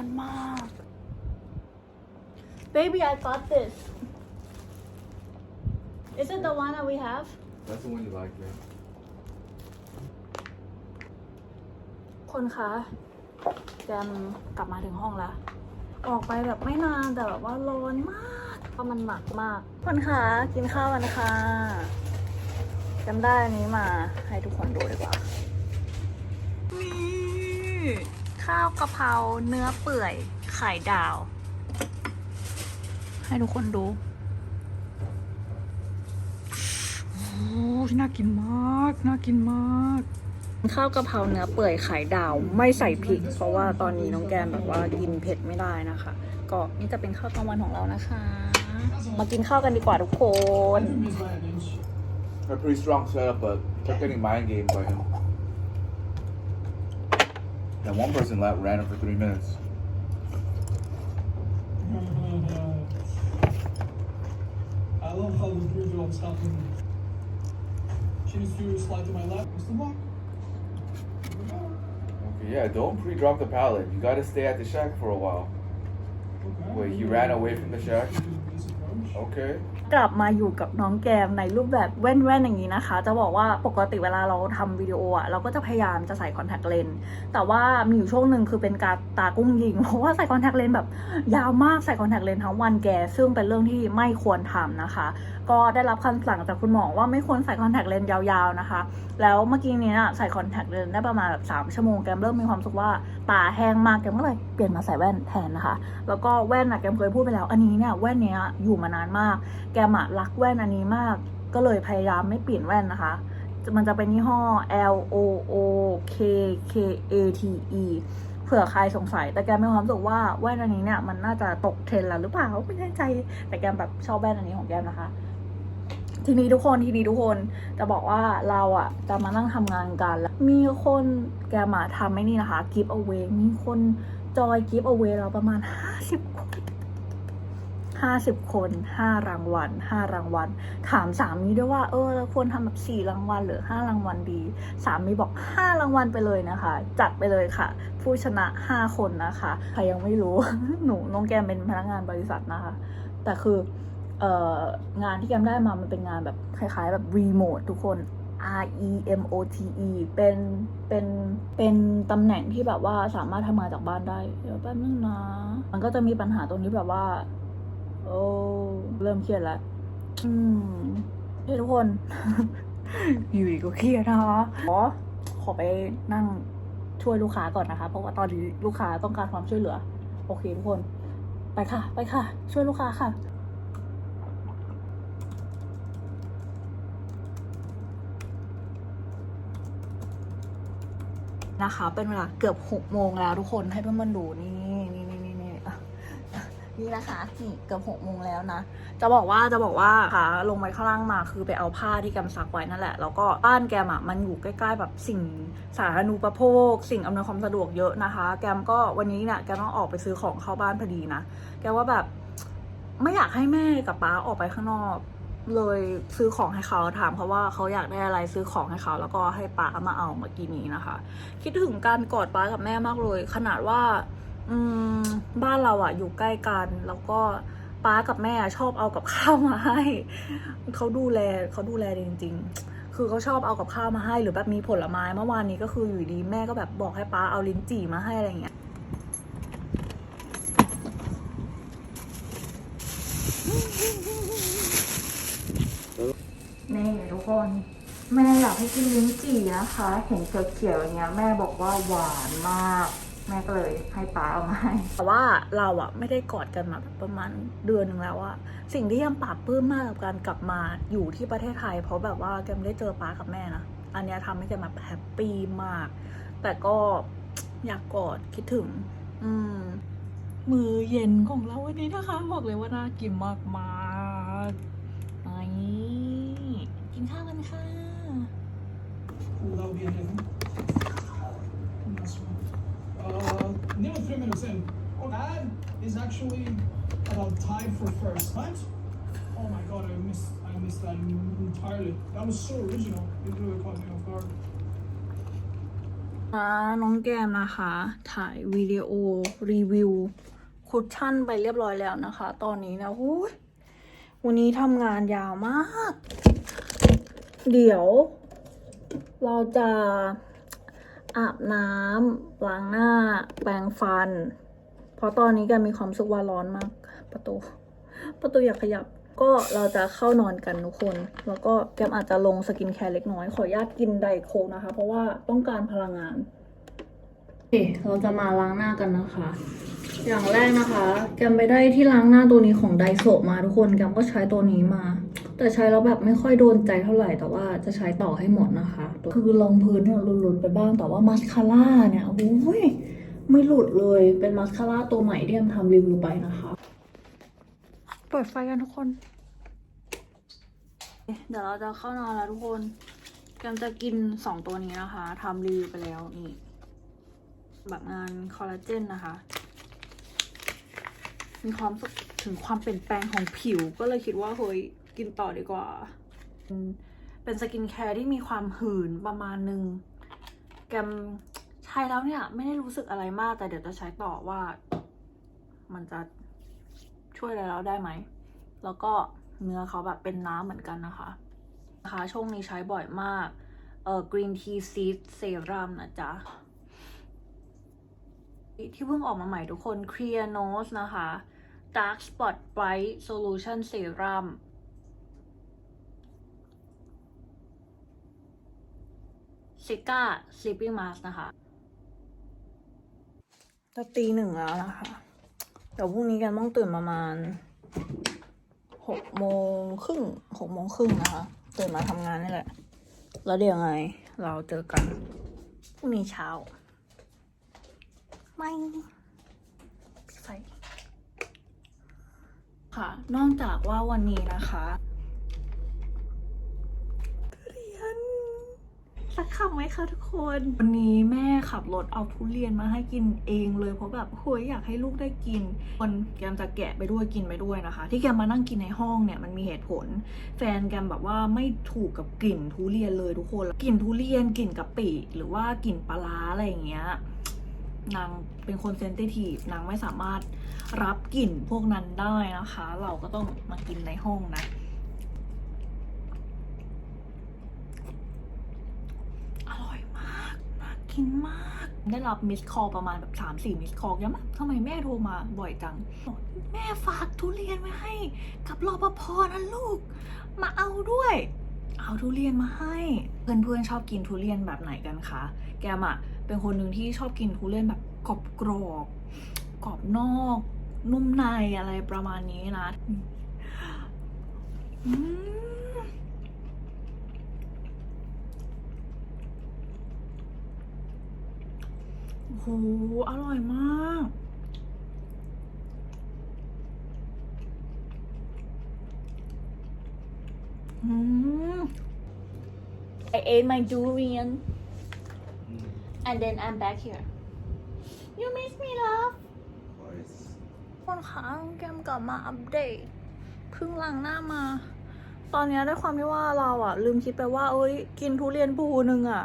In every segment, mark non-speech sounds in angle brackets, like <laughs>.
ร้อนมาก baby I got this is it the one that we have That's the one you like, yeah. คนคะแจมกลับมาถึงห้องแล้วออกไปแบบไม่นานแต่แบบว่าร้อนมากเพราะมันหนักมาก คนคะกินข้าวกันนะคะจำได้อันนี้มาให้ทุกคนดูดีกว่านี่ ข้าวกะเพราเนื้อเปื่อย ไข่ดาว ให้ทุกคนดูโอ้ยน่ากินมาก น่ากินมาก ข้าวกะเพราเนื้อเปื่อยไข่ดาว ไม่ใส่พริก เพราะว่าตอนนี้น้องแกมแบบว่ากินเผ็ดไม่ได้นะคะ ก็นี่จะเป็นข้าวกลางวันของเรานะคะ มากินข้าวกันดีกว่าทุกคน A pretty strong setup, but kept getting mind gamed by him. And one person left, ran it for three minutes. <laughs> I love how the three girls helping me. She needs to slide to my left. Mr. Block. Okay, yeah, don't pre-drop the pallet. You gotta stay at the shack for a while. Okay. Wait, he ran away from the shack? Okay. กลับมาอยู่กับน้องแกมในรูปแบบแว่นๆอย่างนี้นะคะ จะบอกว่าปกติเวลาเราทำวิดีโออะเราก็จะพยายามจะใส่คอนแทคเลนส์แต่ว่ามีอยู่ช่วงหนึ่งคือเป็นการตากุ้งยิง เพราะว่าใส่คอนแทคเลนส์แบบยาวมากใส่คอนแทคเลนส์ทั้งวันแก ซึ่งเป็นเรื่องที่ไม่ควรทำนะคะ ก็ได้รับคำสั่งจากคุณหมอว่าไม่ควรใส่คอนแทคเลนส์ยาวๆนะคะ แล้วเมื่อกี้เนี้ยใส่คอนแทคเลนส์ได้ประมาณแบบสามชั่วโมงแกมเริ่มมีความสึกว่าตาแห้งมากแกมก็เลยเปลี่ยนมาใส่แว่นแทนนะคะ แล้วก็แว่นอะแกมเคยพูดไปแล้ว อันนี้เนี่ยแว่นเนี้ยอยู่มานานมาก แกมอะรักแว่นอันนี้มาก ก็เลยพยายามไม่เปลี่ยนแว่นนะคะ มันจะเป็นยี่ห้อ L O O K K A T E เผื่อใครสงสัย แต่แกมีความรู้สึกว่าแว่นอันนี้เนี่ยมันน่าจะตกเทรนแล้วหรือเปล่าไม่แน่ใจ แต่แกมแบบชอบแว่นอันนี้ของแกมนะคะ ทีนี้ทุกคนทีนี้ทุกคนจะบอกว่าเราอะจะมานั่งทำงานกันแล้วมีคนแกมาทำไม่นี่นะคะกิฟต์เอา a y มีคนจอยกิฟต์เอา a y เราประมาณ50คนห้าสิบคนห้ารางวัลห้ารางวัล ถามสามีด้วยว่า เออเราควรทำแบบสี่รางวัลหรือห้ารางวัลดี สามีบอกห้ารางวัลไปเลยนะคะ จัดไปเลยค่ะ ผู้ชนะห้าคนนะคะ ใครยังไม่รู้ หนูน้องแกมเป็นพนักงานบริษัทนะคะ แต่คือ งานที่แกมได้มามันเป็นงานแบบคล้ายๆแบบรีโมททุกคน R E M O T E เป็นเป็นเป็นตำแหน่งที่แบบว่าสามารถทำงานจากบ้านได้เดี๋ยวแป๊บนึงนะ มันก็จะมีปัญหาตรงนี้แบบว่า โอ้เริ่มเครียดแล้วอืมเฮ้ทุกคน อยู่ดีก็เครียดนะคะขอขอไปนั่งช่วยลูกค้าก่อนนะคะ เพราะว่าตอนนี้ลูกค้าต้องการความช่วยเหลือ โอเคทุกคน ไปค่ะ ไปค่ะ ช่วยลูกค้าค่ะ นะคะ เป็นเวลาเกือบหกโมงแล้วทุกคนให้เพื่อนๆดูนี่นี่นี่นี่นี่นี่นะคะนี่เกือบหกโมงแล้วนะ จะบอกว่าจะบอกว่าค่ะลงไปข้างล่างมาคือไปเอาผ้าที่แกมซักไว้นั่นแหละ แล้วก็บ้านแกมอะมันอยู่ใกล้ๆแบบสิ่งสาธารณูปโภค สิ่งอำนวยความสะดวกเยอะนะคะ แกมก็วันนี้เนี่ยแกต้องออกไปซื้อของเข้าบ้านพอดีนะ แกว่าแบบไม่อยากให้แม่กับป้าออกไปข้างนอก เลยซื้อของให้เขาถามเขาว่าเขาอยากได้อะไรซื้อของให้เขาแล้วก็ให้ป้ามาเอาเมื่อกี้นี้นะคะ คิดถึงการกอดป้ากับแม่มากเลย ขนาดว่า อืมบ้านเราอะอยู่ใกล้กัน แล้วก็ป้ากับแม่ชอบเอากับข้าวมาให้เขาดูแลเขาดูแลจริงๆคือเขาชอบเอากับข้าวมาให้หรือแบบมีผลไม้เมื่อวานนี้ก็คืออยู่ดีแม่ก็แบบบอกให้ป้าเอาลิ้นจี่มาให้อะไรเงี้ย นี่ทุกคน แม่อยากให้กินลิ้นจี่นะคะ เห็นเขียวๆอย่างเงี้ยแม่บอกว่าหวานมาก แม่ก็เลยให้ป้าเอามาให้แต่ว่าเราอะไม่ได้กอดกันมาแบบประมาณเดือนหนึ่งแล้วอะสิ่งที่ยังปรับปลื้มมากกับการกลับมาอยู่ที่ประเทศไทย เพราะแบบว่าแกไม่ได้เจอป้ากับแม่นะอันเนี้ยทำให้แกมแบบแฮปปี้มาก แต่ก็อยากกอดคิดถึง อืมมือเย็นของเราวันนี้นะคะ บอกเลยว่าน่ากินมากมากๆ Will that be anything? Nice one. Uh, nearly three minutes in. Oh, that is actually about tied for first. What? Oh my god, I missed I missed that entirely. That was so original. It really caught me off guard. อ่าน้องแก้มนะคะ ถ่ายวิดีโอ รีวิว คุชชั่นไปเรียบร้อยแล้วนะคะ ตอนนี้นะวันนี้ทำงานยาวมาก เดี๋ยว เราจะอาบน้ำล้างหน้า แปรงฟัน เพราะตอนนี้แกมีความสึกว่าร้อนมาก ประตู ประตูอยากขยับ ก็เราจะเข้านอนกันทุกคน แล้วก็แกมอาจจะลงสกินแคร์เล็กน้อย ขออนุญาตกินไดโคนะคะ เพราะว่าต้องการพลังงานเเราจะมาล้างหน้ากันนะคะ อย่างแรกนะคะ แกมไปได้ที่ล้างหน้าตัวนี้ของไดโซมาทุกคน แกมก็ใช้ตัวนี้มา แต่ใช้แล้วแบบไม่ค่อยโดนใจเท่าไหร่ แต่ว่าจะใช้ต่อให้หมดนะคะ คือรองพื้นเนี่ยหลุดๆไปบ้างแต่ว่ามาสคาร่าเนี่ยโอ้ยไม่หลุดเลยเป็นมาสคาร่าตัวใหม่ที่แกมทำรีวิวไปนะคะ เปิดไฟกันทุกคน เดี๋ยวเราจะเข้านอนแล้วทุกคนแกมจะกินสองตัวนี้นะคะทำรีวิวไปแล้วนี่แบบงานคอลลาเจนนะคะ มีความรู้สึกถึงความเปลี่ยนแปลงของผิวก็เลยคิดว่าเฮ้ย กินต่อดีกว่า เป็นสกินแคร์ที่มีความหืนประมาณนึง แกมใช้แล้วเนี่ย ไม่ได้รู้สึกอะไรมากแต่เดี๋ยวจะใช้ต่อว่า มันจะช่วยอะไรเราได้ไหม แล้วก็เนื้อเขาแบบเป็นน้ำเหมือนกันนะคะนะคะช่วงนี้ใช้บ่อยมาก เอ่อ green tea seed serum นะจ๊ะ ที่เพิ่งออกมาใหม่ทุกคน clear nose นะคะ dark spot bright solution serum ซิก้า sleeping mask นะคะจะตีหนึ่งแล้วนะคะ เดี๋ยวพรุ่งนี้กันต้องตื่นประมาณหกโมงครึ่งหกโมงครึ่งนะคะ ตื่นมาทำงานนี่แหละ แล้วเดี๋ยวไง เราเจอกันพรุ่งนี้เช้า ไม่ปิดไฟค่ะ นอกจากว่าวันนี้นะคะเรียน สักคำไหมคะทุกคน วันนี้แม่ขับรถเอาทุเรียนมาให้กินเองเลยเพราะแบบโหยอยากให้ลูกได้กินคนแกมจะแกะไปด้วยกินไปด้วยนะคะ ที่แกมมานั่งกินในห้องเนี่ยมันมีเหตุผล แฟนแกมแบบว่าไม่ถูกกับกลิ่นทุเรียนเลยทุกคนกลิ่นทุเรียนกลิ่นกะปิหรือว่ากลิ่นปลาร้าอะไรอย่างเงี้ยนางเป็นคนเซนซิทีฟนางไม่สามารถรับกลิ่นพวกนั้นได้นะคะ เราก็ต้องมากินในห้องนะ อร่อยมาก น่า กินมาก ได้รับมิสคอลประมาณแบบสามสี่มิสคอลยังแบบทำไมแม่โทรมาบ่อยจัง แม่ฝากทุเรียนไว้ให้ กับรปภนะลูก มาเอาด้วย เอาทุเรียนมาให้ เพื่อนๆชอบกินทุเรียนแบบไหนกันคะ แกมอะเป็นคนหนึ่งที่ชอบกินทุเรียนแบบกรอบกรอบกรอบนอก นุ่มในอะไรประมาณนี้นะอืม โอ้โหอร่อยมาก อืม I ate my durian and then I'm back here you miss me love คนคะแกมกลับมาอัปเดตเพิ่งล้างหน้ามา ตอนเนี้ยด้วยความที่ว่าเราอะลืมคิดไปว่า เอ้ย กินทุเรียนภูหนึ่งอะ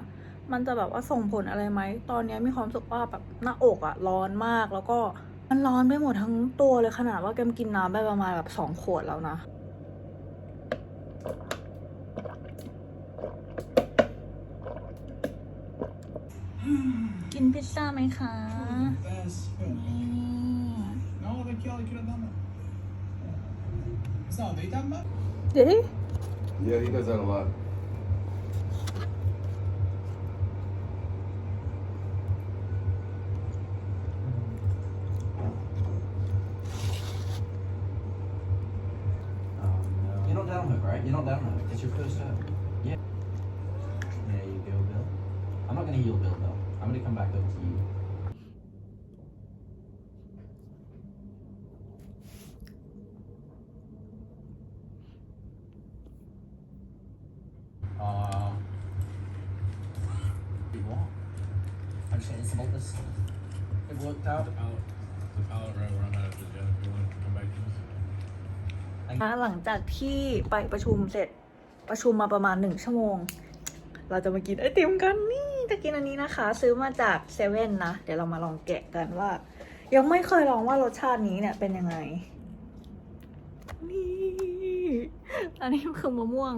มันจะแบบว่าส่งผลอะไรไหม ตอนเนี้ยมีความสึกว่าแบบหน้าอกอะร้อนมาก แล้วก็มันร้อนไปหมดทั้งตัวเลยขนาดว่าแกมกินน้ำไปประมาณแบบสองขวดแล้วนะกินพิซซ่าไหมคะนี่ No, vecchio, che l'ha dato. Stavo meditando. เดี๋ยวดิ Yeah, he does that a lot. Bill though. I'm gonna come back over to you. Um. You want? I'm saying it's about this. It worked out. The pallet, the pallet right where I'm at, the jet. you want to come back to this? หลังจากที่ไปประชุมเสร็จประชุมมาประมาณหนึ่งชั่วโมง เราจะมากินไอติมกันนี่ จะกินอันนี้นะคะ ซื้อมาจากเซเว่นนะ เดี๋ยวเรามาลองแกะกันว่า ยังไม่เคยลองว่ารสชาตินี้เนี่ยเป็นยังไง นี่ อันนี้คือมะม่วง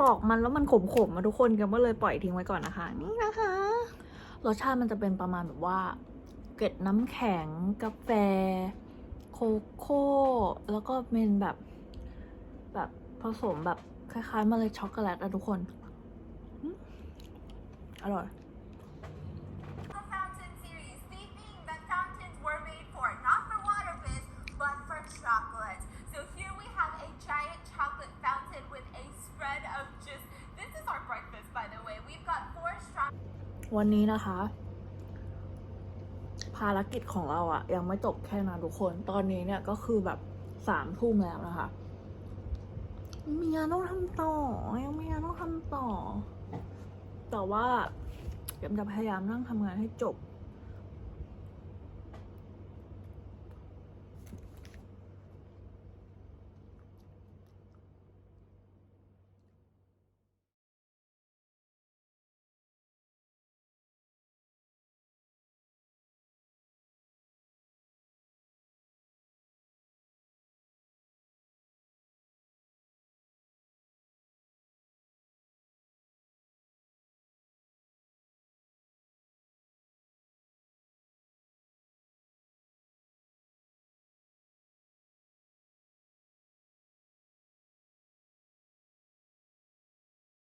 ปอกมันแล้วมันขมๆมาทุกคนกันก็เลยปล่อยทิ้งไว้ก่อนนะคะ นี่นะคะ รสชาติมันจะเป็นประมาณแบบว่า เกล็ดน้ำแข็งกาแฟ โคโค่แล้วก็เป็นแบบ แบบผสมแบบคล้ายๆมาเล็ดช็อกโกแลตอะทุกคน อร่อย the fountain series, thinking that fountains were made for not for water biz, but for chocolate. So here we have a giant chocolate fountain with a spread of just. This is our breakfast, by the way. We've got four strawberry. วันนี้นะคะ ภารกิจของเราอะยังไม่จบแค่นั้นทุกคน ตอนนี้เนี่ยก็คือแบบสามทุ่มแล้วนะคะ มีงานต้องทำต่อ ยังมีงานต้องทำต่อ แต่ว่าเดี๋ยวจะพยายามนั่งทำงานให้จบ